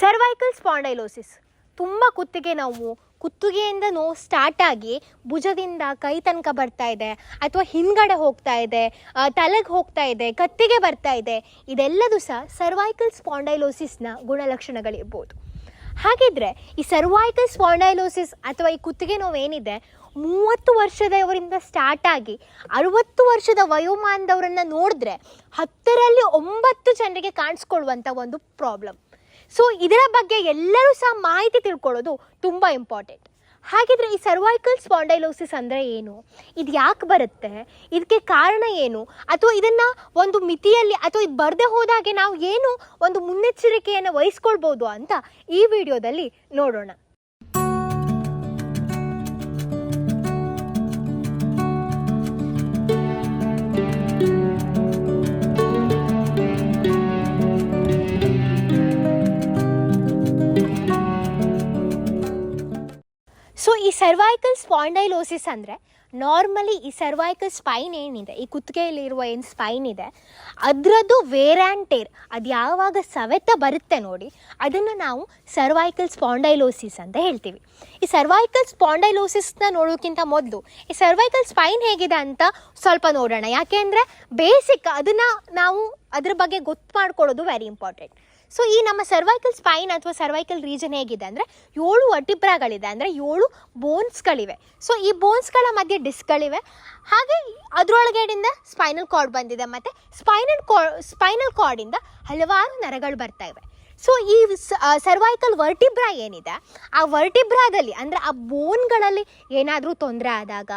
Cervical ಸ್ಪಾಂಡೈಲೋಸಿಸ್ ತುಂಬ ಕುತ್ತಿಗೆ ನೋವು, ಕುತ್ತಿಗೆಯಿಂದ ನೋವು ಸ್ಟಾರ್ಟ್ ಆಗಿ ಭುಜದಿಂದ ಕೈ ತನಕ ಬರ್ತಾ ಇದೆ, ಅಥವಾ ಹಿಂದ್ಗಡೆ ಹೋಗ್ತಾ ಇದೆ ತಲೆಗೆ ಹೋಗ್ತಾ ಇದೆ, ಕತ್ತಿಗೆ ಬರ್ತಾ ಇದೆ, ಇದೆಲ್ಲದೂ ಸಹ ಸರ್ವೈಕಲ್ ಸ್ಪಾಂಡೈಲೋಸಿಸ್ನ ಗುಣಲಕ್ಷಣಗಳಿರ್ಬೋದು. ಹಾಗಿದ್ರೆ ಈ ಸರ್ವೈಕಲ್ ಸ್ಪಾಂಡೈಲೋಸಿಸ್ ಅಥವಾ ಈ ಕುತ್ತಿಗೆ ನೋವು ಏನಿದೆ, ಮೂವತ್ತು ವರ್ಷದವರಿಂದ ಸ್ಟಾರ್ಟ್ ಆಗಿ ಅರುವತ್ತು ವರ್ಷದ ವಯೋಮಾನದವರನ್ನು ನೋಡಿದ್ರೆ ಹತ್ತರಲ್ಲಿ ಒಂಬತ್ತು ಜನರಿಗೆ ಕಾಣಿಸ್ಕೊಳ್ಳುವಂಥ ಒಂದು ಪ್ರಾಬ್ಲಮ್ ಸೊ ಇದರ ಬಗ್ಗೆ ಎಲ್ಲರೂ ಸಹ ಮಾಹಿತಿ ತಿಳ್ಕೊಳ್ಳೋದು ತುಂಬ ಇಂಪಾರ್ಟೆಂಟ್ ಹಾಗಿದ್ರೆ ಈ ಸರ್ವೈಕಲ್ ಸ್ಪಾಂಡೈಲೋಸಿಸ್ ಅಂದರೆ ಏನು? ಇದು ಯಾಕೆ ಬರುತ್ತೆ? ಇದಕ್ಕೆ ಕಾರಣ ಏನು? ಅಥವಾ ಇದನ್ನು ಒಂದು ಮಿತಿಯಲ್ಲಿ ಅಥವಾ ಇದು ಬರದೇ ಹೋದಾಗೆ ನಾವು ಏನು ಒಂದು ಮುನ್ನೆಚ್ಚರಿಕೆಯನ್ನು ವಹಿಸ್ಕೊಳ್ಬೋದು ಅಂತ ಈ ವಿಡಿಯೋದಲ್ಲಿ ನೋಡೋಣ. ಸೊ ಈ ಸರ್ವೈಕಲ್ ಸ್ಪಾಂಡೈಲೋಸಿಸ್ ಅಂದರೆ ನಾರ್ಮಲಿ ಈ ಸರ್ವೈಕಲ್ ಸ್ಪೈನ್ ಏನಿದೆ, ಈ ಕುತ್ತಿಗೆಯಲ್ಲಿರುವ ಏನು ಸ್ಪೈನ್ ಇದೆ, ಅದರದ್ದು ವೇರ್ ಆ್ಯಂಡ್ ಟೇರ್ ಅದು ಯಾವಾಗ ಸವೆತ ಬರುತ್ತೆ ನೋಡಿ, ಅದನ್ನು ನಾವು ಸರ್ವೈಕಲ್ ಸ್ಪಾಂಡೈಲೋಸಿಸ್ ಅಂತ ಹೇಳ್ತೀವಿ. ಈ ಸರ್ವೈಕಲ್ ಸ್ಪಾಂಡೈಲೋಸಿಸ್ನ ನೋಡೋಕ್ಕಿಂತ ಮೊದಲು, ಈ ಸರ್ವೈಕಲ್ ಸ್ಪೈನ್ ಹೇಗಿದೆ ಅಂತ ಸ್ವಲ್ಪ ನೋಡೋಣ. ಯಾಕೆ ಅಂದರೆ ಬೇಸಿಕ್ ಅದನ್ನು ನಾವು ಅದ್ರ ಬಗ್ಗೆ ಗೊತ್ತು ಮಾಡ್ಕೊಳ್ಳೋದು ವೆರಿ ಇಂಪಾರ್ಟೆಂಟ್ ಸೊ ಈ ನಮ್ಮ ಸರ್ವೈಕಲ್ ಸ್ಪೈನ್ ಅಥವಾ ಸರ್ವೈಕಲ್ ರೀಜನ್ ಹೇಗಿದೆ ಅಂದರೆ ಏಳು ಅಟಿಬ್ರಾಗಳಿದೆ ಅಂದರೆ ಏಳು ಬೋನ್ಸ್ಗಳಿವೆ ಸೊ ಈ ಬೋನ್ಸ್ಗಳ ಮಧ್ಯೆ ಡಿಸ್ಕ್ಗಳಿವೆ ಹಾಗೆ ಅದರೊಳಗಡೆಯಿಂದ ಸ್ಪೈನಲ್ ಕಾರ್ಡ್ ಬಂದಿದೆ ಮತ್ತು ಸ್ಪೈನಲ್ ಕಾ ಸ್ಪೈನಲ್ ಕಾರ್ಡಿಂದ ಹಲವಾರು ನರಗಳು ಬರ್ತಾ ಇವೆ. ಸೊ ಈ ಸರ್ವೈಕಲ್ ವರ್ಟಿಬ್ರಾ ಏನಿದೆ, ಆ ವರ್ಟಿಬ್ರಾದಲ್ಲಿ ಅಂದರೆ ಆ ಬೋನ್ಗಳಲ್ಲಿ ಏನಾದರೂ ತೊಂದರೆ ಆದಾಗ,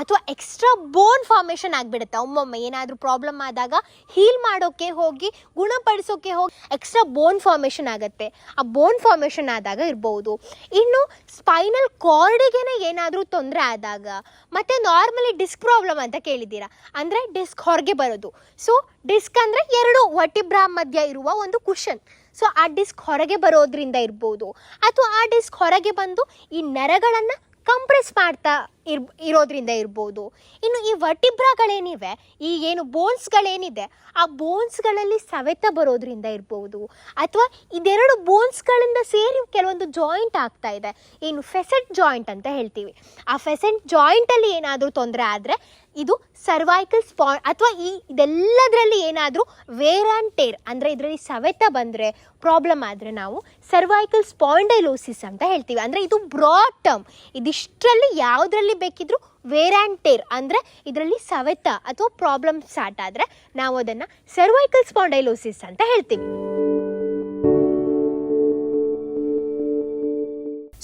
ಅಥವಾ ಎಕ್ಸ್ಟ್ರಾ ಬೋನ್ ಫಾರ್ಮೇಷನ್ ಆಗಿಬಿಡುತ್ತೆ, ಒಮ್ಮೊಮ್ಮೆ ಏನಾದರೂ ಪ್ರಾಬ್ಲಮ್ ಆದಾಗ ಹೀಲ್ ಮಾಡೋಕ್ಕೆ ಹೋಗಿ ಗುಣಪಡಿಸೋಕ್ಕೆ ಹೋಗಿ ಎಕ್ಸ್ಟ್ರಾ ಬೋನ್ ಫಾರ್ಮೇಷನ್ ಆಗುತ್ತೆ. ಆ ಬೋನ್ ಫಾರ್ಮೇಷನ್ ಆದಾಗ ಇರ್ಬೋದು. ಇನ್ನು ಸ್ಪೈನಲ್ ಕಾರ್ಡಿಗೇನೆ ಏನಾದರೂ ತೊಂದರೆ ಆದಾಗ, ಮತ್ತು ನಾರ್ಮಲಿ ಡಿಸ್ಕ್ ಪ್ರಾಬ್ಲಮ್ ಅಂತ ಕೇಳಿದ್ದೀರಾ, ಅಂದರೆ ಡಿಸ್ಕ್ ಹೊರಗೆ ಬರೋದು. ಸೊ ಡಿಸ್ಕ್ ಅಂದರೆ ಎರಡು ವರ್ಟಿಬ್ರಾ ಮಧ್ಯ ಇರುವ ಒಂದು ಕುಷನ್ ಸೊ ಆ ಡಿಸ್ಕ್ ಹೊರಗೆ ಬರೋದ್ರಿಂದ ಇರ್ಬೋದು. ಅಥವಾ ಆ ಡಿಸ್ಕ್ ಹೊರಗೆ ಬಂದು ಈ ನರಗಳನ್ನು ಕಂಪ್ರೆಸ್ ಮಾಡ್ತಾ ಇರ್, ಇರೋದ್ರಿಂದ ಇರ್ಬೋದು. ಇನ್ನು ಈ ವಟಿಬ್ರಾಗಳೇನಿವೆ ಈ ಏನು ಬೋನ್ಸ್ಗಳೇನಿದೆ ಆ ಬೋನ್ಸ್ಗಳಲ್ಲಿ ಸವೆತ ಬರೋದ್ರಿಂದ ಇರ್ಬೋದು. ಅಥವಾ ಇದೆರಡು ಬೋನ್ಸ್ಗಳಿಂದ ಸೇರಿ ಕೆಲವೊಂದು ಜಾಯಿಂಟ್ ಆಗ್ತಾ ಇದೆ. ಏನು ಫೆಸೆಂಟ್ ಜಾಯಿಂಟ್ ಅಂತ ಹೇಳ್ತೀವಿ. ಆ ಫೆಸೆಂಟ್ ಜಾಯಿಂಟಲ್ಲಿ ಏನಾದರೂ ತೊಂದರೆ ಆದರೆ ಇದು ಸರ್ವೈಕಲ್ ಸ್ಪಾ ಅಥವಾ ಈ ಇದೆಲ್ಲದರಲ್ಲಿ ಏನಾದರೂ ವೇರ್ ಆ್ಯಂಡ್ ಟೇರ್ ಅಂದರೆ ಇದರಲ್ಲಿ ಸವೆತ ಬಂದರೆ ಪ್ರಾಬ್ಲಮ್ ಆದರೆ ನಾವು ಸರ್ವೈಕಲ್ ಸ್ಪಾಂಡೈಲೋಸಿಸ್ ಅಂತ ಹೇಳ್ತೀವಿ. ಅಂದರೆ ಇದು ಬ್ರಾಡ್ ಟರ್ಮ್ ಇದಿಷ್ಟರಲ್ಲಿ ಯಾವುದರಲ್ಲಿ ಬೇಕಿದ್ರೂ ವೇರ್ ಆ್ಯಂಡ್ ಟೇರ್ ಅಂದರೆ ಇದರಲ್ಲಿ ಸವೆತ ಅಥವಾ ಪ್ರಾಬ್ಲಮ್ ಸ್ಟಾರ್ಟ್ ಆದರೆ ನಾವು ಅದನ್ನು ಸರ್ವೈಕಲ್ ಸ್ಪಾಂಡೈಲೋಸಿಸ್ ಅಂತ ಹೇಳ್ತೀವಿ.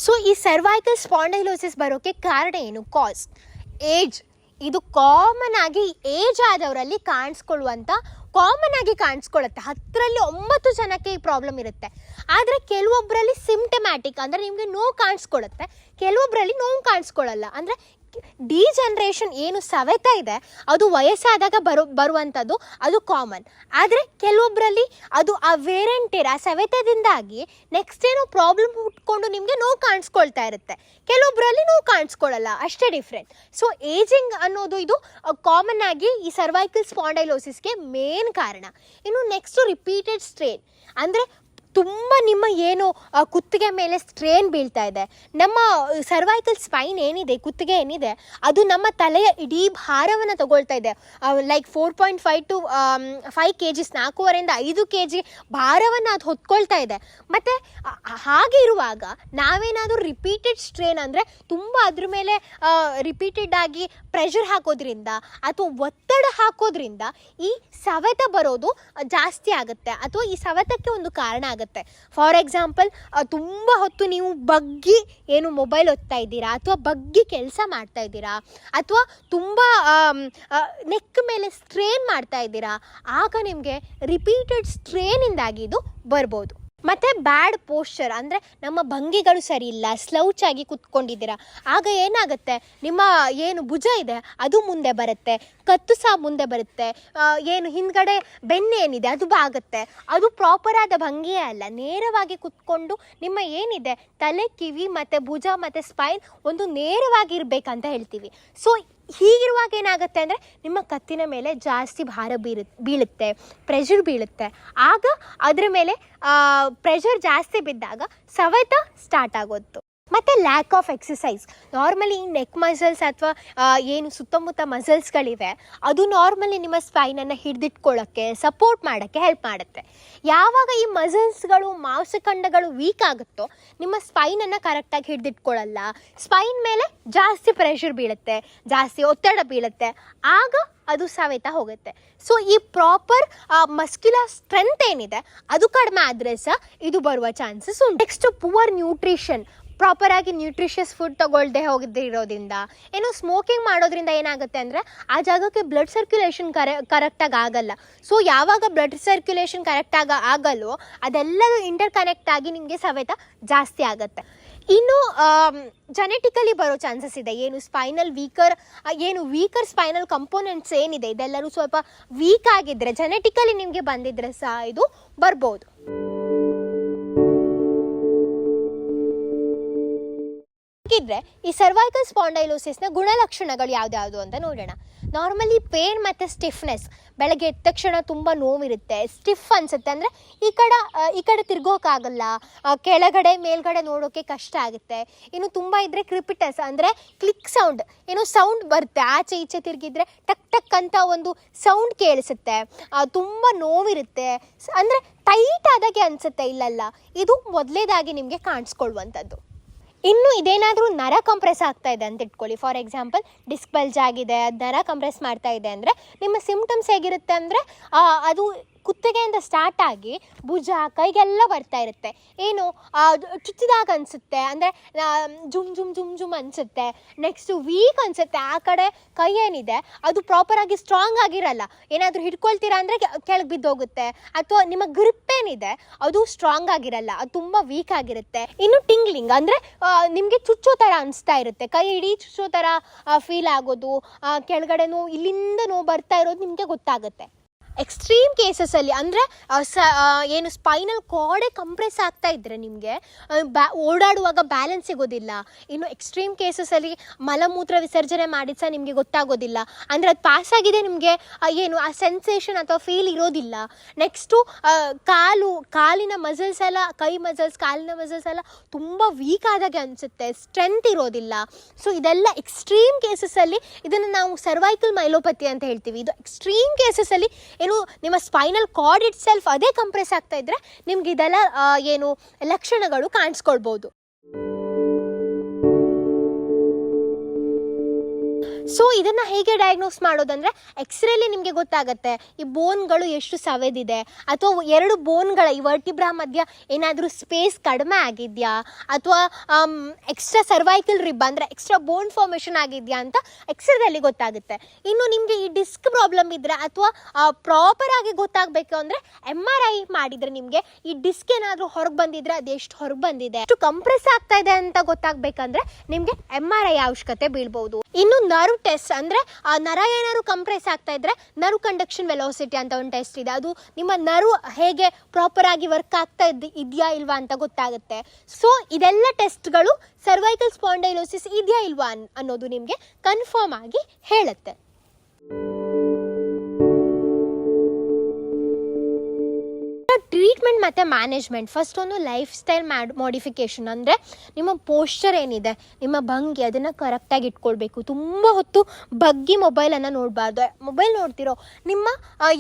ಸೊ ಈ ಸರ್ವೈಕಲ್ ಸ್ಪಾಂಡೈಲೋಸಿಸ್ ಬರೋಕ್ಕೆ ಕಾರಣ ಏನು? ಕಾಸ್ ಏಜ್ ಇದು ಕಾಮನ್ ಆಗಿ ಏಜ್ ಆದವರಲ್ಲಿ ಕಾಣಿಸ್ಕೊಳ್ಳುವಂಥ ಕಾಮನ್ ಆಗಿ ಕಾಣಿಸ್ಕೊಳ್ಳುತ್ತೆ. ಹತ್ತರಲ್ಲಿ ಒಂಬತ್ತು ಜನಕ್ಕೆ ಈ ಪ್ರಾಬ್ಲಮ್ ಇರುತ್ತೆ. ಆದರೆ ಕೆಲವೊಬ್ಬರಲ್ಲಿ ಸಿಮ್ಟಮ್ಯಾಟಿಕ್ ಅಂದರೆ ನಿಮಗೆ ನೋವು ಕಾಣಿಸ್ಕೊಳ್ಳುತ್ತೆ. ಕೆಲವೊಬ್ಬರಲ್ಲಿ ನೋವು ಕಾಣಿಸ್ಕೊಳ್ಳಲ್ಲ. ಅಂದರೆ ಡಿ ಜನ್ರೇಷನ್ ಏನು ಸವೆತ ಇದೆ, ಅದು ವಯಸ್ಸಾದಾಗ ಬರೋ, ಬರುವಂಥದ್ದು ಅದು ಕಾಮನ್. ಆದರೆ ಕೆಲವೊಬ್ಬರಲ್ಲಿ ಅದು ಆ ವೇರೆಂಟೇರ್ ಆ ಸವೆತದಿಂದಾಗಿ ನೆಕ್ಸ್ಟ್ ಏನೋ ಪ್ರಾಬ್ಲಮ್ ಹುಟ್ಕೊಂಡು ನಿಮಗೆ ನೋವು ಕಾಣಿಸ್ಕೊಳ್ತಾ ಇರುತ್ತೆ. ಕೆಲವೊಬ್ಬರಲ್ಲಿ ನೋವು ಕಾಣಿಸ್ಕೊಳ್ಳಲ್ಲ ಅಷ್ಟೇ ಡಿಫ್ರೆಂಟ್. ಸೊ, ಏಜಿಂಗ್ ಅನ್ನೋದು ಇದು ಕಾಮನ್ ಆಗಿ ಈ ಸರ್ವೈಕಲ್ ಸ್ಪಾಂಡೈಲೋಸಿಸ್ಗೆ ಮೇನ್ ಕಾರಣ. ಇನ್ನು ನೆಕ್ಸ್ಟು ರಿಪೀಟೆಡ್ ಸ್ಟ್ರೇನ್. ಅಂದರೆ ತುಂಬ ನಿಮ್ಮ ಏನು ಕುತ್ತಿಗೆ ಮೇಲೆ ಸ್ಟ್ರೇನ್ ಬೀಳ್ತಾ ಇದೆ. ನಮ್ಮ ಸರ್ವೈಕಲ್ ಸ್ಪೈನ್ ಏನಿದೆ, ಕುತ್ತಿಗೆ ಏನಿದೆ, ಅದು ನಮ್ಮ ತಲೆಯ ಇಡೀ ಭಾರವನ್ನು ತಗೊಳ್ತಾ ಇದೆ. Like four point five two five K Gs ನಾಲ್ಕೂವರೆಯಿಂದ ಐದು ಕೆ ಜಿ ಭಾರವನ್ನು ಅದು ಹೊತ್ಕೊಳ್ತಾ ಇದೆ. ಮತ್ತು ಹಾಗೆ ಇರುವಾಗ ನಾವೇನಾದರೂ ರಿಪೀಟೆಡ್ ಸ್ಟ್ರೇನ್ ಅಂದರೆ ತುಂಬ ಅದ್ರ ಮೇಲೆ ರಿಪೀಟೆಡ್ ಆಗಿ ಪ್ರೆಷರ್ ಹಾಕೋದ್ರಿಂದ ಅಥವಾ ಒತ್ತಡ ಹಾಕೋದ್ರಿಂದ ಈ ಸವೆತ ಬರೋದು ಜಾಸ್ತಿ ಆಗುತ್ತೆ. ಅಥವಾ ಈ ಸವೆತಕ್ಕೆ ಒಂದು ಕಾರಣ ಆಗುತ್ತೆ. ಫಾರ್ ಎಕ್ಸಾಂಪಲ್ ತುಂಬ ಹೊತ್ತು ನೀವು ಬಗ್ಗಿ ಏನು ಮೊಬೈಲ್ ಓದ್ತಾ ಇದ್ದೀರಾ ಅಥವಾ ಬಗ್ಗಿ ಕೆಲಸ ಮಾಡ್ತಾ ಇದ್ದೀರಾ ಅಥವಾ ತುಂಬ ನೆಕ್ ಮೇಲೆ ಸ್ಟ್ರೇನ್ ಮಾಡ್ತಾ ಇದ್ದೀರಾ, ಆಗ ನಿಮಗೆ ರಿಪೀಟೆಡ್ ಸ್ಟ್ರೇನಿಂದಾಗಿ ಇದು ಬರ್ಬೋದು. ಮತ್ತು ಬ್ಯಾಡ್ ಪೋಶ್ಚರ್ ಅಂದರೆ ನಮ್ಮ ಭಂಗಿಗಳು ಸರಿ ಇಲ್ಲ ಸ್ಲೌಚ್ ಆಗಿ ಕುತ್ಕೊಂಡಿದ್ದೀರಾ. ಆಗ ಏನಾಗುತ್ತೆ? ನಿಮ್ಮ ಏನು ಭುಜ ಇದೆ, ಅದು ಮುಂದೆ ಬರುತ್ತೆ, ಕತ್ತು ಸಹ ಮುಂದೆ ಬರುತ್ತೆ. ಏನು ಹಿಂದ್ಗಡೆ ಬೆನ್ನೆ ಏನಿದೆ, ಅದು ಬಾಗುತ್ತೆ. ಅದು ಪ್ರಾಪರ್ ಆದ ಭಂಗಿಯೇ ಅಲ್ಲ, ನೇರವಾಗಿ ಕುತ್ಕೊಂಡು ನಿಮ್ಮ ಏನಿದೆ, ತಲೆ, ಕಿವಿ ಮತ್ತು ಭುಜ ಮತ್ತು ಸ್ಪೈನ್ ಒಂದು ನೇರವಾಗಿ ಇರಬೇಕಂತ ಹೇಳ್ತೀವಿ. ಸೊ ಹೀಗಿರುವಾಗ ಏನಾಗುತ್ತೆ ಅಂದರೆ ನಿಮ್ಮ ಕತ್ತಿನ ಮೇಲೆ ಜಾಸ್ತಿ ಭಾರ ಬೀರು, ಬೀಳುತ್ತೆ ಪ್ರೆಷರ್ ಬೀಳುತ್ತೆ. ಆಗ ಅದರ ಮೇಲೆ ಪ್ರೆಷರ್ ಜಾಸ್ತಿ ಬಿದ್ದಾಗ ಸವೆತ ಸ್ಟಾರ್ಟ್ ಆಗೋದು. ಮತ್ತು lack of exercise normally neck muscles ಅಥವಾ ಏನು ಸುತ್ತಮುತ್ತ ಮಸಲ್ಸ್ಗಳಿವೆ ಅದು ನಾರ್ಮಲಿ ನಿಮ್ಮ ಸ್ಪೈನನ್ನು ಹಿಡಿದಿಟ್ಕೊಳ್ಳೋಕ್ಕೆ ಸಪೋರ್ಟ್ ಮಾಡೋಕ್ಕೆ ಹೆಲ್ಪ್ ಮಾಡುತ್ತೆ. ಯಾವಾಗ ಈ ಮಸಲ್ಸ್ಗಳು ಮಾಂಸಖಂಡಗಳು ವೀಕ್ ಆಗುತ್ತೋ, ನಿಮ್ಮ ಸ್ಪೈನನ್ನು ಕರೆಕ್ಟಾಗಿ ಹಿಡಿದಿಟ್ಕೊಳ್ಳಲ್ಲ. ಸ್ಪೈನ್ ಮೇಲೆ ಜಾಸ್ತಿ ಪ್ರೆಷರ್ ಬೀಳುತ್ತೆ, ಜಾಸ್ತಿ ಒತ್ತಡ ಬೀಳುತ್ತೆ. ಆಗ ಅದು ಸವೆತ ಹೋಗುತ್ತೆ. ಸೊ ಈ ಪ್ರಾಪರ್ ಮಸ್ಕ್ಯುಲರ್ ಸ್ಟ್ರೆಂತ್ ಏನಿದೆ, ಅದು ಕಡಿಮೆ ಆದರೆ ಸಹ ಇದು ಬರುವ ಚಾನ್ಸಸ್ ಉಂಟು. ನೆಕ್ಸ್ಟ್ ಪುವರ್ ನ್ಯೂಟ್ರಿಷನ್ ಪ್ರಾಪರ್ ಆಗಿ ನ್ಯೂಟ್ರಿಷಿಯಸ್ ಫುಡ್ ತಗೊಳ್ದೆ ಹೋಗದಿರೋದ್ರಿಂದ ಏನು ಸ್ಮೋಕಿಂಗ್ ಮಾಡೋದ್ರಿಂದ ಏನಾಗುತ್ತೆ ಅಂದರೆ, ಆ ಜಾಗಕ್ಕೆ ಬ್ಲಡ್ ಸರ್ಕ್ಯುಲೇಷನ್ ಕರೆ ಕರೆಕ್ಟಾಗಿ ಆಗಲ್ಲ. ಸೊ ಯಾವಾಗ ಬ್ಲಡ್ ಸರ್ಕ್ಯುಲೇಷನ್ ಕರೆಕ್ಟಾಗಿ ಆಗಲ್ಲೋ ಅದೆಲ್ಲವೂ ಇಂಟರ್ ಕನೆಕ್ಟ್ ಆಗಿ ನಿಮಗೆ ಸವೆತ ಜಾಸ್ತಿ ಆಗುತ್ತೆ. ಇನ್ನು ಜೆನೆಟಿಕಲಿ ಬರೋ ಚಾನ್ಸಸ್ ಇದೆ. ಏನು ಸ್ಪೈನಲ್ ವೀಕರ್ ಏನು ವೀಕರ್ ಸ್ಪೈನಲ್ ಕಂಪೋನೆಂಟ್ಸ್ ಏನಿದೆ, ಇದೆಲ್ಲರೂ ಸ್ವಲ್ಪ ವೀಕ್ ಆಗಿದ್ದರೆ ಜೆನೆಟಿಕಲಿ ನಿಮಗೆ ಬಂದಿದ್ರೆ ಸಹ ಇದು ಬರ್ಬೋದು. ಹಾಗಿದ್ರೆ ಈ ಸರ್ವೈಕಲ್ ಸ್ಪಾಂಡೈಲೋಸಿಸ್ನ ಗುಣಲಕ್ಷಣಗಳು ಯಾವ್ದಾವುದು ಅಂತ ನೋಡೋಣ. ನಾರ್ಮಲಿ ಪೇನ್ ಮತ್ತು ಸ್ಟಿಫ್ನೆಸ್ ಬೆಳಗ್ಗೆ ಎದ್ದ ತಕ್ಷಣ ತುಂಬ ನೋವಿರುತ್ತೆ. ಸ್ಟಿಫ್ ಅನಿಸುತ್ತೆ ಅಂದರೆ ಈ ಕಡೆ ಈ ಕಡೆ ತಿರ್ಗೋಕ್ಕಾಗಲ್ಲ ಕೆಳಗಡೆ, ಮೇಲ್ಗಡೆ ನೋಡೋಕ್ಕೆ ಕಷ್ಟ ಆಗುತ್ತೆ. ಇನ್ನು ತುಂಬ ಇದ್ದರೆ ಕ್ರಿಪಿಟಸ್ ಅಂದರೆ ಕ್ಲಿಕ್ ಸೌಂಡ್ ಏನು ಸೌಂಡ್ ಬರುತ್ತೆ. ಆಚೆ, ಈಚೆ ತಿರುಗಿದ್ರೆ ಟಕ್ ಟಕ್ ಅಂತ ಒಂದು ಸೌಂಡ್ ಕೇಳಿಸುತ್ತೆ. ತುಂಬ ನೋವಿರುತ್ತೆ. ಅಂದರೆ ಟೈಟ್ ಆದಾಗೆ ಅನಿಸುತ್ತೆ ಇಲ್ಲಲ್ಲ. ಇದು ಮೊದಲೇದಾಗಿ ನಿಮಗೆ ಕಾಣಿಸ್ಕೊಳ್ಳುವಂಥದ್ದು ಇನ್ನು ಇದೇನಾದರೂ ನರ ಕಂಪ್ರೆಸ್ ಆಗ್ತಾ ಇದೆ ಅಂತ ಇಟ್ಕೊಳ್ಳಿ. ಫಾರ್ ಎಕ್ಸಾಂಪಲ್ ಡಿಸ್ಕ್ ಬಲ್ಜ್ ಆಗಿದೆ ಅದು ನರ ಕಂಪ್ರೆಸ್ ಮಾಡ್ತಾ ಇದೆ ಅಂದರೆ ನಿಮ್ಮ ಸಿಮ್ಟಮ್ಸ್ ಹೇಗಿರುತ್ತೆ ಅಂದರೆ ಅದು ಕುತ್ತಿಗೆಯಿಂದ ಸ್ಟಾರ್ಟ್ ಆಗಿ ಭುಜ, ಕೈಗೆಲ್ಲ ಬರ್ತಾ ಇರುತ್ತೆ. ಏನು ಚುಚ್ಚಿದಾಗ ಅನಿಸುತ್ತೆ. ಅಂದರೆ ಜುಮ್ ಜುಮ್ ಜುಮ್ ಜುಮ್ ಅನಿಸುತ್ತೆ. ನೆಕ್ಸ್ಟು ವೀಕ್ ಅನಿಸುತ್ತೆ. ಆ ಕಡೆ ಕೈ ಏನಿದೆ, ಅದು ಪ್ರಾಪರಾಗಿ ಸ್ಟ್ರಾಂಗ್ ಆಗಿರಲ್ಲ. ಏನಾದರೂ ಹಿಡ್ಕೊಳ್ತೀರಾ ಅಂದರೆ ಕೆಳಗೆ ಬಿದ್ದೋಗುತ್ತೆ. ಅಥವಾ ನಿಮ್ಮ ಗ್ರಿಪ್ ಏನಿದೆ, ಅದು ಸ್ಟ್ರಾಂಗ್ ಆಗಿರಲ್ಲ. ಅದು ತುಂಬ ವೀಕ್ ಆಗಿರುತ್ತೆ. ಇನ್ನು ಟಿಂಗ್ಲಿಂಗ್ ಅಂದರೆ ನಿಮಗೆ ಚುಚ್ಚೋ ಥರ ಅನಿಸ್ತಾ ಇರುತ್ತೆ. ಕೈ ಇಡೀ ಚುಚ್ಚೋ ಥರ ಫೀಲ್ ಆಗೋದು. ಕೆಳಗಡೆ ನೋವು ಇಲ್ಲಿಂದ ನೋವು ಬರ್ತಾ ಇರೋದು ನಿಮಗೆ ಗೊತ್ತಾಗುತ್ತೆ. ಎಕ್ಸ್ಟ್ರೀಮ್ ಕೇಸಸಲ್ಲಿ ಅಂದರೆ ಸ ಏನು ಸ್ಪೈನಲ್ ಕಾರ್ಡೇ ಕಂಪ್ರೆಸ್ ಆಗ್ತಾ ಇದ್ದರೆ ನಿಮಗೆ ಬ್ಯಾ ಓಡಾಡುವಾಗ ಬ್ಯಾಲೆನ್ಸ್ ಸಿಗೋದಿಲ್ಲ. ಇನ್ನು ಎಕ್ಸ್ಟ್ರೀಮ್ ಕೇಸಸಲ್ಲಿ ಮಲಮೂತ್ರ ವಿಸರ್ಜನೆ ಮಾಡಿದ ಸಹ ನಿಮಗೆ ಗೊತ್ತಾಗೋದಿಲ್ಲ. ಅಂದರೆ ಅದು ಪಾಸ್ ಆಗಿದೆ ನಿಮಗೆ ಏನು, ಆ ಸೆನ್ಸೇಷನ್ ಅಥವಾ ಫೀಲ್ ಇರೋದಿಲ್ಲ. ನೆಕ್ಸ್ಟು ಕಾಲು, ಕಾಲಿನ ಮಸಲ್ಸ್ ಎಲ್ಲ, ಕೈ ಮಸಲ್ಸ್ ಕಾಲಿನ ಮಸಲ್ಸ್ ಎಲ್ಲ ತುಂಬ ವೀಕ್ ಆದಾಗೆ ಅನಿಸುತ್ತೆ. ಸ್ಟ್ರೆಂತ್ ಇರೋದಿಲ್ಲ. ಸೊ ಇದೆಲ್ಲ ಎಕ್ಸ್ಟ್ರೀಮ್ ಕೇಸಸಲ್ಲಿ ಇದನ್ನು ನಾವು ಸರ್ವೈಕಲ್ ಮೈಲೋಪತಿ ಅಂತ ಹೇಳ್ತೀವಿ. ಇದು ಎಕ್ಸ್ಟ್ರೀಮ್ ಕೇಸಸಲ್ಲಿ ಏನು ನಿಮ್ಮ ಸ್ಪೈನಲ್ ಕಾರ್ಡ್ ಇಟ್ ಸೆಲ್ಫ್ ಅದೇ ಕಂಪ್ರೆಸ್ ಆಗ್ತಾ ಇದ್ರೆ ನಿಮ್ಗೆ ಇದೆಲ್ಲ ಏನು ಲಕ್ಷಣಗಳು ಕಾಣಿಸ್ಕೊಳ್ಬೋದು. ಸೊ ಇದನ್ನು ಹೇಗೆ ಡಯಾಗ್ನೋಸ್ ಮಾಡೋದಂದರೆ ಎಕ್ಸ್ರೇಲಿ ನಿಮಗೆ ಗೊತ್ತಾಗುತ್ತೆ, ಈ ಬೋನ್ಗಳು ಎಷ್ಟು ಸವೆದಿದೆ, ಅಥವಾ ಎರಡು ಬೋನ್ಗಳ ಈ ವರ್ಟಿಬ್ರಾ ಮಧ್ಯ ಏನಾದರೂ ಸ್ಪೇಸ್ ಕಡಿಮೆ ಆಗಿದೆಯಾ, ಅಥವಾ ಎಕ್ಸ್ಟ್ರಾ ಸರ್ವೈಕಲ್ ರಿಬ್ ಅಂದರೆ ಎಕ್ಸ್ಟ್ರಾ ಬೋನ್ ಫಾರ್ಮೇಷನ್ ಆಗಿದೆಯಾ ಅಂತ ಎಕ್ಸ್ರೇದಲ್ಲಿ ಗೊತ್ತಾಗುತ್ತೆ. ಇನ್ನು ನಿಮಗೆ ಈ ಡಿಸ್ಕ್ ಪ್ರಾಬ್ಲಮ್ ಇದ್ದರೆ ಅಥವಾ ಪ್ರಾಪರ್ ಆಗಿ ಗೊತ್ತಾಗಬೇಕು ಅಂದರೆ ಎಂ ಆರ್ ಐ ಮಾಡಿದರೆ ನಿಮಗೆ ಈ ಡಿಸ್ಕ್ ಏನಾದರೂ ಹೊರಗೆ ಬಂದಿದ್ರೆ ಅದು ಎಷ್ಟು ಹೊರಗೆ ಬಂದಿದೆ, ಎಷ್ಟು ಕಂಪ್ರೆಸ್ ಆಗ್ತಾ ಇದೆ ಅಂತ ಗೊತ್ತಾಗಬೇಕಂದ್ರೆ ನಿಮಗೆ ಎಂ ಆರ್ ಐ ಅವಶ್ಯಕತೆ ಬೀಳ್ಬೋದು. ಇನ್ನು ನರ್ವ್ ಟೆಸ್ಟ್ ಅಂದರೆ, ಆ ನರ ಏನಾದ್ರು ಕಂಪ್ರೆಸ್ ಆಗ್ತಾ ಇದ್ರೆ ನರ್ವ್ ಕಂಡಕ್ಷನ್ ವೆಲೋಸಿಟಿ ಅಂತ ಒಂದು ಟೆಸ್ಟ್ ಇದೆ. ಅದು ನಿಮ್ಮ ನರ್ವ್ ಹೇಗೆ ಪ್ರಾಪರ್ ಆಗಿ ವರ್ಕ್ ಆಗ್ತಾ ಇದ್ದ ಇದೆಯಾ ಇಲ್ವಾ ಅಂತ ಗೊತ್ತಾಗುತ್ತೆ. ಸೊ ಇದೆಲ್ಲ ಟೆಸ್ಟ್ಗಳು ಸರ್ವೈಕಲ್ ಸ್ಪಾಂಡೈಲೋಸಿಸ್ ಇದೆಯಾ ಇಲ್ವಾ ಅನ್, ಅನ್ನೋದು ನಿಮಗೆ ಕನ್ಫರ್ಮ್ ಆಗಿ ಹೇಳುತ್ತೆ. ಟ್ರೀಟ್ಮೆಂಟ್ ಮತ್ತು ಮ್ಯಾನೇಜ್ಮೆಂಟ್ ಫಸ್ಟ್ ಒಂದು ಲೈಫ್ ಸ್ಟೈಲ್ ಮ್ಯಾಡ್ ಮಾಡಿಫಿಕೇಷನ್ ಅಂದರೆ ನಿಮ್ಮ ಪೋಶ್ಚರ್ ಏನಿದೆ, ನಿಮ್ಮ ಭಂಗಿ ಅದನ್ನು ಕರೆಕ್ಟಾಗಿ ಇಟ್ಕೊಳ್ಬೇಕು. ತುಂಬ ಹೊತ್ತು ಬಗ್ಗಿ ಮೊಬೈಲನ್ನು ನೋಡಬಾರ್ದು. ಮೊಬೈಲ್ ನೋಡ್ತಿರೋ ನಿಮ್ಮ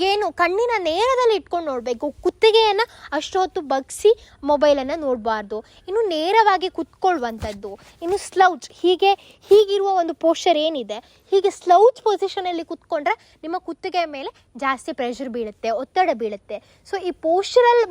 ಏನು ಕಣ್ಣಿನ ನೇರದಲ್ಲಿ ಇಟ್ಕೊಂಡು ನೋಡಬೇಕು. ಕುತ್ತಿಗೆಯನ್ನು ಅಷ್ಟು ಹೊತ್ತು ಬಗ್ಸಿ ಮೊಬೈಲನ್ನು ನೋಡಬಾರ್ದು. ಇನ್ನು ನೇರವಾಗಿ ಕುತ್ಕೊಳ್ಳುವಂಥದ್ದು ಇನ್ನು ಸ್ಲೌಚ್ ಹೀಗೆ, ಹೀಗಿರುವ ಒಂದು ಪೋಶ್ಚರ್ ಏನಿದೆ, ಹೀಗೆ ಸ್ಲೌಚ್ ಪೊಸಿಷನಲ್ಲಿ ಕುತ್ಕೊಂಡ್ರೆ ನಿಮ್ಮ ಕುತ್ತಿಗೆ ಮೇಲೆ ಜಾಸ್ತಿ ಪ್ರೆಷರ್ ಬೀಳುತ್ತೆ, ಒತ್ತಡ ಬೀಳುತ್ತೆ. ಸೊ ಈ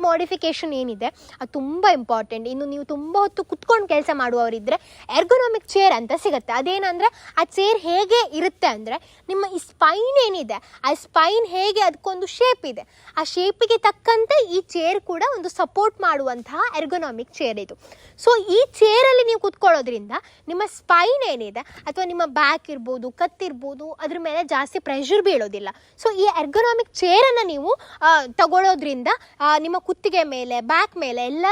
ಮಾಡಿಫಿಕೇಷನ್ ಏನಿದೆ, ಅದು ತುಂಬ ಇಂಪಾರ್ಟೆಂಟ್ ಇನ್ನು ನೀವು ತುಂಬ ಹೊತ್ತು ಕುತ್ಕೊಂಡು ಕೆಲಸ ಮಾಡುವವರಿದ್ದರೆ ಎರ್ಗೊನಾಮಿಕ್ ಚೇರ್ ಅಂತ ಸಿಗುತ್ತೆ. ಅದೇನಂದರೆ, ಆ ಚೇರ್ ಹೇಗೆ ಇರುತ್ತೆ ಅಂದರೆ, ನಿಮ್ಮ ಈ ಸ್ಪೈನ್ ಏನಿದೆ, ಆ ಸ್ಪೈನ್ ಹೇಗೆ ಅದಕ್ಕೊಂದು ಶೇಪ್ ಇದೆ, ಆ ಶೇಪಿಗೆ ತಕ್ಕಂತೆ ಈ ಚೇರ್ ಕೂಡ ಒಂದು ಸಪೋರ್ಟ್ ಮಾಡುವಂತಹ ಎರ್ಗೊನಾಮಿಕ್ ಚೇರ್ ಇದು. ಸೊ ಈ ಚೇರಲ್ಲಿ ನೀವು ಕುತ್ಕೊಳ್ಳೋದ್ರಿಂದ ನಿಮ್ಮ ಸ್ಪೈನ್ ಏನಿದೆ, ಅಥವಾ ನಿಮ್ಮ ಬ್ಯಾಕ್ ಇರ್ಬೋದು ಕತ್ತಿರ್ಬೋದು ಅದ್ರ ಮೇಲೆ ಜಾಸ್ತಿ ಪ್ರೆಷರ್ ಬೀಳೋದಿಲ್ಲ. ಸೊ ಈ ಎರ್ಗೊನಾಮಿಕ್ ಚೇರನ್ನು ನೀವು ತಗೊಳ್ಳೋದ್ರಿಂದ ನಿಮ್ಮ ನಿಮ್ಮ ಕುತ್ತಿಗೆ ಮೇಲೆ ಬ್ಯಾಕ್ ಮೇಲೆ ಎಲ್ಲ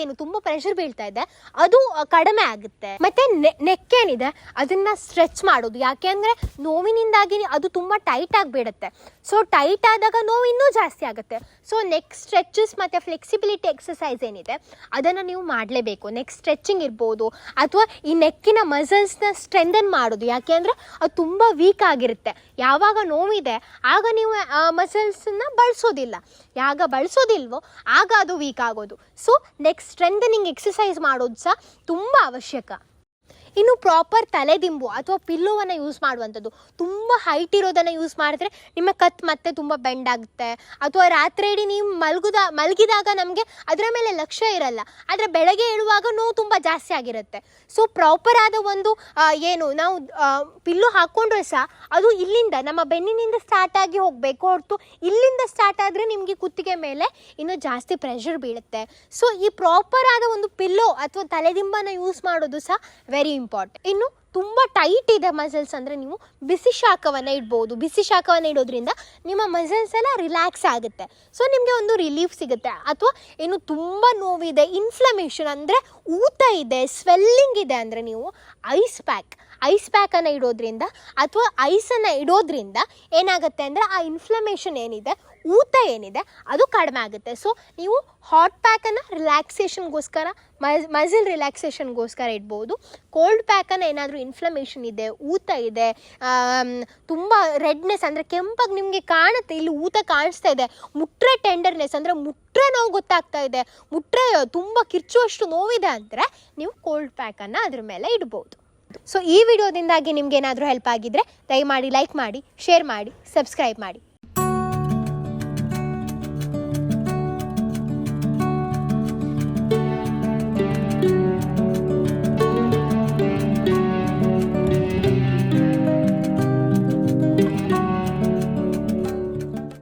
ಏನು ತುಂಬಾ ಪ್ರೆಷರ್ ಬೀಳ್ತಾ ಇದೆ. ಅದು ಕಡಿಮೆ ಆಗುತ್ತೆ. ಮತ್ತೆ ನೆಕ್ ಏನಿದೆ, ಅದನ್ನ ಸ್ಟ್ರೆಚ್ ಮಾಡೋದು. ಯಾಕೆ ಅಂದ್ರೆ ನೋವಿನಿಂದಾಗಿ ಅದು ತುಂಬಾ ಟೈಟ್ ಆಗಿಬಿಡುತ್ತೆ ಸೊ ಟೈಟ್ ಆದಾಗ ನೋವು ಇನ್ನೂ ಜಾಸ್ತಿ ಆಗುತ್ತೆ. ಸೊ ನೆಕ್ ಸ್ಟ್ರೆಚಸ್ ಮತ್ತು ಫ್ಲೆಕ್ಸಿಬಿಲಿಟಿ ಎಕ್ಸಸೈಸ್ ಏನಿದೆ, ಅದನ್ನು ನೀವು ಮಾಡಲೇಬೇಕು. ನೆಕ್ ಸ್ಟ್ರೆಚಿಂಗ್ ಇರ್ಬೋದು, ಅಥವಾ ಈ ನೆಕ್ಕಿನ ಮಸಲ್ಸ್ನ ಸ್ಟ್ರೆಂದನ್ ಮಾಡೋದು. ಯಾಕೆ ಅಂದರೆ, ಅದು ತುಂಬ ವೀಕ್ ಆಗಿರುತ್ತೆ. ಯಾವಾಗ ನೋವಿದೆ ಆಗ ನೀವು ಮಸಲ್ಸನ್ನ ಬಳಸೋದಿಲ್ಲ. ಯಾವಾಗ ಬಳಸೋದಿಲ್ವೋ, ಆಗ ಅದು ವೀಕ್ ಆಗೋದು. ಸೊ ನೆಕ್ಸ್ಟ್ ಸ್ಟ್ರೆಂದನಿಂಗ್ ಎಕ್ಸಸೈಸ್ ಮಾಡೋದು ಸಹ ತುಂಬ ಅವಶ್ಯಕ. ಇನ್ನು ಪ್ರಾಪರ್ ತಲೆದಿಂಬು ಅಥವಾ ಪಿಲ್ಲೋವನ್ನು ಯೂಸ್ ಮಾಡುವಂಥದ್ದು. ತುಂಬ ಹೈಟ್ ಇರೋದನ್ನು ಯೂಸ್ ಮಾಡಿದ್ರೆ ನಿಮ್ಮ ಕತ್ತು ಮತ್ತೆ ತುಂಬ ಬೆಂಡ್ ಆಗುತ್ತೆ. ಅಥವಾ ರಾತ್ರಿ ಇಡೀ ನೀವು ಮಲಗುದ, ಮಲಗಿದಾಗ ನಮಗೆ ಅದರ ಮೇಲೆ ಲಕ್ಷ್ಯ ಇರಲ್ಲ. ಆದರೆ ಬೆಳಗ್ಗೆ ಏಳುವಾಗ ನೋವು ತುಂಬ ಜಾಸ್ತಿ ಆಗಿರುತ್ತೆ. ಸೊ ಪ್ರಾಪರ್ ಆದ ಒಂದು ಏನು, ನಾವು ಪಿಲ್ಲು ಹಾಕ್ಕೊಂಡ್ರೆ ಸಹ ಅದು ಇಲ್ಲಿಂದ, ನಮ್ಮ ಬೆನ್ನಿನಿಂದ ಸ್ಟಾರ್ಟ್ ಆಗಿ ಹೋಗಬೇಕು ಹೊರತು ಇಲ್ಲಿಂದ ಸ್ಟಾರ್ಟ್ ಆದರೆ ನಿಮಗೆ ಕುತ್ತಿಗೆ ಮೇಲೆ ಇನ್ನೂ ಜಾಸ್ತಿ ಪ್ರೆಷರ್ ಬೀಳುತ್ತೆ. ಸೊ ಈ ಪ್ರಾಪರ್ ಆದ ಒಂದು ಪಿಲ್ಲೋ ಅಥವಾ ತಲೆದಿಂಬನ್ನು ಯೂಸ್ ಮಾಡೋದು ಸಹ ವೆರಿ ಇಂಪಾರ್ಟೆಂಟ್ ಇನ್ನು ತುಂಬ ಟೈಟ್ ಇದೆ ಮಸಲ್ಸ್ ಅಂದರೆ ನೀವು ಬಿಸಿ ಶಾಖವನ್ನು ಇಡ್ಬೋದು. ಬಿಸಿ ಶಾಖವನ್ನು ಇಡೋದ್ರಿಂದ ನಿಮ್ಮ ಮಸಲ್ಸ್ ಎಲ್ಲ ರಿಲ್ಯಾಕ್ಸ್ ಆಗುತ್ತೆ. ಸೊ ನಿಮಗೆ ಒಂದು ರಿಲೀಫ್ ಸಿಗುತ್ತೆ. ಅಥವಾ ಇನ್ನು ತುಂಬ ನೋವಿದೆ ಇನ್ಫ್ಲಮೇಷನ್ ಅಂದರೆ ಊತ ಇದೆ ಸ್ವೆಲ್ಲಿಂಗ್ ಇದೆ ಅಂದರೆ ನೀವು ಐಸ್ ಪ್ಯಾಕ್ ಐಸ್ ಪ್ಯಾಕನ್ನು ಇಡೋದ್ರಿಂದ ಅಥವಾ ಐಸನ್ನು ಇಡೋದ್ರಿಂದ ಏನಾಗುತ್ತೆ ಅಂದರೆ ಆ ಇನ್ಫ್ಲಮೇಷನ್ ಏನಿದೆ ಊತ ಏನಿದೆ ಅದು ಕಡಿಮೆ ಆಗುತ್ತೆ. ಸೊ ನೀವು ಹಾಟ್ ಪ್ಯಾಕನ್ನು ರಿಲ್ಯಾಕ್ಸೇಷನ್ಗೋಸ್ಕರ ಮಸಿಲ್ ರಿಲ್ಯಾಕ್ಸೇಷನ್ಗೋಸ್ಕರ ಇಡ್ಬೋದು. ಕೋಲ್ಡ್ ಪ್ಯಾಕನ್ನು ಏನಾದರೂ ಇನ್ಫ್ಲಮೇಷನ್ ಇದೆ, ಊತ ಇದೆ ತುಂಬ ರೆಡ್ನೆಸ್ ಅಂದರೆ ಕೆಂಪಾಗಿ ನಿಮಗೆ ಕಾಣುತ್ತೆ, ಇಲ್ಲಿ ಊತ ಕಾಣಿಸ್ತಾ ಇದೆ. ಮುಟ್ರೆ ಟೆಂಡರ್ನೆಸ್ ಅಂದರೆ ಮುಟ್ರೆ ನೋವು ಗೊತ್ತಾಗ್ತಾ ಇದೆ. ಮುಟ್ರೆ ತುಂಬ ಕಿರ್ಚುವಷ್ಟು ನೋವಿದೆ ಅಂದರೆ ನೀವು ಕೋಲ್ಡ್ ಪ್ಯಾಕನ್ನು ಅದ್ರ ಮೇಲೆ ಇಡ್ಬೋದು. ಸೊ ಈ ವಿಡಿಯೋದಿಂದಾಗಿ ನಿಮ್ಗೆ ಏನಾದರೂ ಹೆಲ್ಪ್ ಆಗಿದ್ರೆ ದಯಮಾಡಿ ಲೈಕ್ ಮಾಡಿ ಶೇರ್ ಮಾಡಿ ಸಬ್ಸ್ಕ್ರೈಬ್ ಮಾಡಿ.